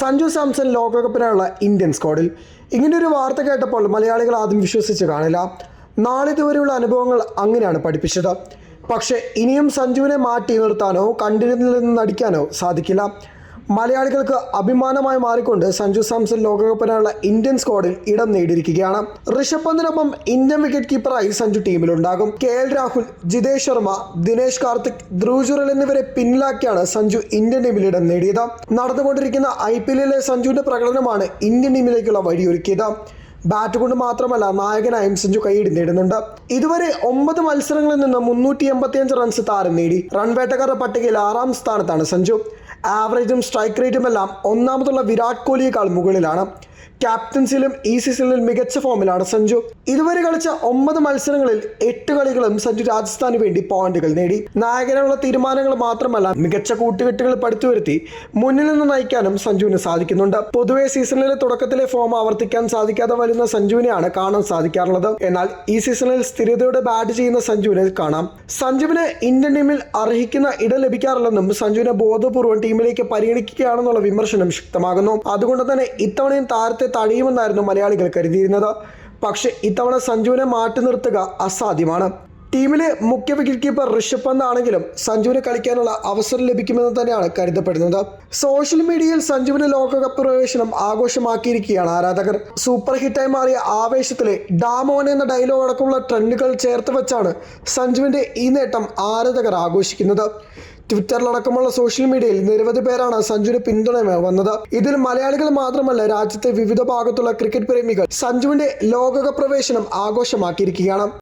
സഞ്ജു സാംസൺ ലോകകപ്പിനായുള്ള ഇന്ത്യൻ സ്ക്വാഡിൽ. ഒരു വാർത്ത കേട്ടപ്പോൾ മലയാളികൾ ആദ്യം വിശ്വസിച്ച് കാണില്ല. നാളിതുവരെയുള്ള അനുഭവങ്ങൾ അങ്ങനെയാണ് പഠിപ്പിച്ചത്. പക്ഷേ ഇനിയും സഞ്ജുവിനെ മാറ്റി നിർത്താനോ കണ്ടിരുന്നിൽ നിന്ന് നടിക്കാനോ സാധിക്കില്ല. മലയാളികൾക്ക് അഭിമാനമായി മാറിക്കൊണ്ട് സഞ്ജു സാംസൺ ലോകകപ്പിനുള്ള ഇന്ത്യൻ സ്ക്വാഡിൽ ഇടം നേടിയിരിക്കുകയാണ്. ഋഷഭ് പന്തിനൊപ്പം ഇന്ത്യൻ വിക്കറ്റ് കീപ്പറായി സഞ്ജു ടീമിലുണ്ടാകും. കെ എൽ രാഹുൽ ജിതേഷ് ശർമ്മ ദിനേശ് കാർത്തിക് ധ്രുവ് ജുറൽ എന്നിവരെ പിന്നിലാക്കിയാണ് സഞ്ജു ഇന്ത്യൻ ടീമിൽ ഇടം നേടിയത്. നടന്നുകൊണ്ടിരിക്കുന്ന ഐ പി എല്ലിലെ സഞ്ജുവിന്റെ പ്രകടനമാണ് ഇന്ത്യൻ ടീമിലേക്കുള്ള വഴിയൊരുക്കിയത്. ബാറ്റ് കൊണ്ട് മാത്രമല്ല നായകൻ സഞ്ജു കൈയിടി നേടുന്നുണ്ട്. ഇതുവരെ ഒമ്പത് മത്സരങ്ങളിൽ നിന്ന് മുന്നൂറ്റി എൺപത്തിയഞ്ച് റൺസ് താരം നേടി. റൺ വേട്ടക്കാരുടെ പട്ടികയിൽ ആറാം സ്ഥാനത്താണ് സഞ്ജു ആവറേജും സ്ട്രൈക്ക് റേറ്റുമെല്ലാം ഒന്നാമതുള്ള വിരാട് കോഹ്ലിയേക്കാൾ മുകളിലാണ്. ക്യാപ്റ്റൻസിയിലും ഈ സീസണിൽ മികച്ച ഫോമിലാണ് സഞ്ജു. ഇതുവരെ കളിച്ച ഒമ്പത് മത്സരങ്ങളിൽ എട്ട് കളികളും സഞ്ജു രാജസ്ഥാന് വേണ്ടി പോയിന്റുകൾ നേടി. നായകനുള്ള തീരുമാനങ്ങൾ മാത്രമല്ല മികച്ച കൂട്ടുകെട്ടുകൾ പടുത്തുവരുത്തി മുന്നിൽ നിന്ന് നയിക്കാനും സഞ്ജുവിന് സാധിക്കുന്നുണ്ട്. പൊതുവെ സീസണിലെ തുടക്കത്തിലെ ഫോം ആവർത്തിക്കാൻ സാധിക്കാതെ വരുന്ന സഞ്ജുവിനെയാണ് കാണാൻ സാധിക്കാറുള്ളത്. എന്നാൽ ഈ സീസണിൽ സ്ഥിരതയോടെ ബാറ്റ് ചെയ്യുന്ന സഞ്ജുവിനെ കാണാം. സഞ്ജുവിന് ഇന്ത്യൻ ടീമിൽ അർഹിക്കുന്ന ഇടം ലഭിക്കാറില്ലെന്നും സഞ്ജുവിനെ ബോധപൂർവം ടീമിലേക്ക് പരിഗണിക്കുകയാണെന്നുള്ള വിമർശനം ശക്തമാകുന്നു. അതുകൊണ്ട് തന്നെ ഇത്തവണയും താരത്തെ തഴയുമെന്നായിരുന്നു മലയാളികൾ കരുതിയിരുന്നത്. പക്ഷേ ഇത്തവണ സഞ്ജുവിനെ മാറ്റി നിർത്തുക അസാധ്യമാണ്. ടീമിലെ മുഖ്യ വിക്കറ്റ് കീപ്പർ ഋഷഭ് പന്ത് ആണെങ്കിലും സഞ്ജുവിന് കളിക്കാനുള്ള അവസരം ലഭിക്കുമെന്ന് തന്നെയാണ് കരുതപ്പെടുന്നത്. സോഷ്യൽ മീഡിയയിൽ സഞ്ജുവിന് ലോകകപ്പ് പ്രവേശനം ആഘോഷമാക്കിയിരിക്കുകയാണ് ആരാധകർ. സൂപ്പർ ഹിറ്റായി മാറിയ ആവേശത്തിലെ ഡാമോൻ എന്ന ഡയലോഗ് അടക്കമുള്ള ട്രെൻഡുകൾ ചേർത്ത് വെച്ചാണ് സഞ്ജുവിന്റെ ഈ നേട്ടം ആരാധകർ ആഘോഷിക്കുന്നത്. ട്വിറ്ററിലടക്കമുള്ള സോഷ്യൽ മീഡിയയിൽ നിരവധി പേരാണ് സഞ്ജുവിന് പിന്തുണയുമായി വന്നത്. ഇതിൽ മലയാളികൾ മാത്രമല്ല രാജ്യത്തെ വിവിധ ഭാഗത്തുള്ള ക്രിക്കറ്റ് പ്രേമികൾ സഞ്ജുവിന്റെ ലോകകപ്പ് പ്രവേശനം ആഘോഷമാക്കിയിരിക്കുകയാണ്.